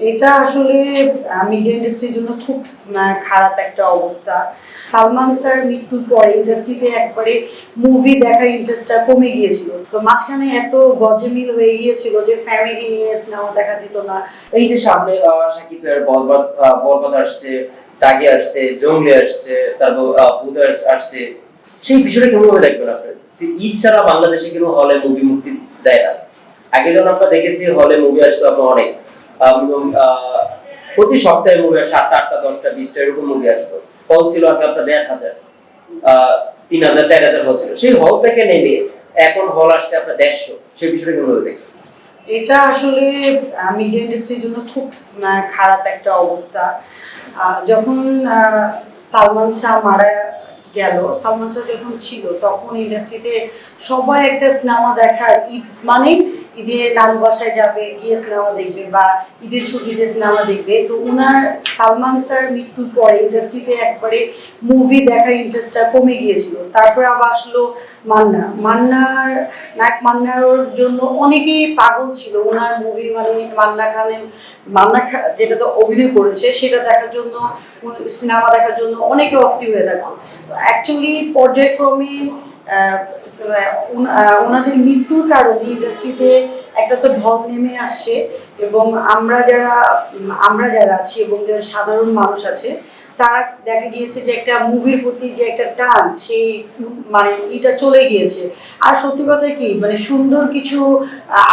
এটা আসলে মিডিয়া ইন্ডাস্ট্রির জন্য খুব খারাপ একটা অবস্থা। সালমান স্যার মৃত্যুর পরে ইন্ডাস্ট্রিতে একবারে মুভি দেখার ইন্টারেস্টটা কমে গিয়েছিল। তো মাঝখানে এত গজমিল হয়ে গিয়েছিল যে ফ্যামিলি নিয়ে সিনেমা দেখা যেত না। এই যে সামনে আহ, শাকিবের বলবাদ বলবাদ আসছে তাগি আসছে জঙ্গলি আসছে তারপর ভূত আসছে। সেই বিষয়টা কেমন ভাবে দেখবেন আপনার? ঈদ ছাড়া বাংলাদেশে কিন্তু হলে মুভি মুক্তি দেয় না। আগে যখন আমরা দেখেছি হলে মুভি আসতো আপনার অনেক। প্রতি সপ্তাহে মুভি আসে সাতটা, আটটা, দশটা, বিশটা এরকম মুভি আসতো হল ছিল আগে আপনার দেড় হাজার তিন হাজার, চার হাজার হল ছিল। সেই হল থেকে নেমে এখন হল আসছে আপনার দেড়শো। সেই বিষয়টা কেমন ভাবে দেখবেন এটা আসলে মিডিয়া ইন্ডাস্ট্রির জন্য খুব খারাপ একটা অবস্থা। যখন সালমান শাহ মারা গেল, সালমান শাহ যখন ছিল, তখন ইন্ডাস্ট্রিতে সবাই একটা সিনেমা দেখার ঈদ মানে ঈদে নানু বাসায় যাবে, গিয়ে সিনেমা দেখবে বা ঈদের ছুটিতে সিনেমা দেখবে। তো ওনার সালমান স্যার মৃত্যুর পরে ইন্ডাস্ট্রিতে একবারে মুভি দেখার ইন্টারেস্টটা কমে গিয়েছিল। তারপরে আবার আসলো মান্না। মান্নার, নায়ক মান্নার জন্য অনেকেই পাগল ছিল। ওনার মুভি মানে মান্না খানের, মান্না খা যেটা তো অভিনয় করেছে, সেটা দেখার জন্য, সিনেমা দেখার জন্য অনেকে অস্থির হয়ে থাকতো। তো অ্যাকচুয়ালি পর্যায়ক্রমে ওনাদের মৃত্যুর কারণে ইন্ডাস্ট্রিতে একটা তো ঢল নেমে আসছে এবং আমরা যারা আমরা যারা আছি এবং যারা সাধারণ মানুষ আছে তারা দেখা গিয়েছে যে একটা মুভির প্রতি যে একটা টান, সেই মানে এটা চলে গিয়েছে। আর সত্যি কথা কি মানে সুন্দর কিছু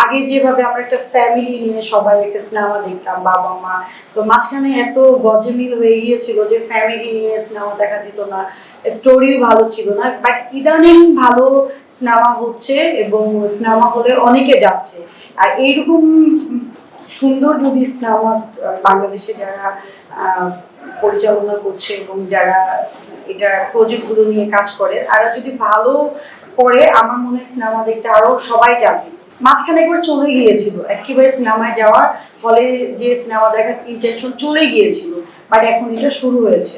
আগে যেভাবে আমরা একটা ফ্যামিলি নিয়ে সবাই একটা সিনেমা দেখতাম, বাবা, মা, তো মাঝখানে এত গজমিল হয়ে গিয়েছিল যে ফ্যামিলি নিয়ে সিনেমা দেখা যেত না স্টোরিও ভালো ছিল না বাট ইদানিং ভালো সিনেমা হচ্ছে এবং সিনেমা হলে অনেকে যাচ্ছে। আর এইরকম সুন্দর যদি সিনেমা বাংলাদেশে যারা পরিচালনা করছে এবং যারা এটা প্রজেক্টগুলো নিয়ে কাজ করে, তারা যদি ভালো করে, আমার মনে হয় সিনেমা দেখতে আরও সবাই যাবে। মাঝখানে একবার চলে গিয়েছিল। একেবারে সিনেমায় যাওয়ার ফলে যে সিনেমা দেখার ইন্টেনশন চলে গিয়েছিল। বাট এখন এটা শুরু হয়েছে।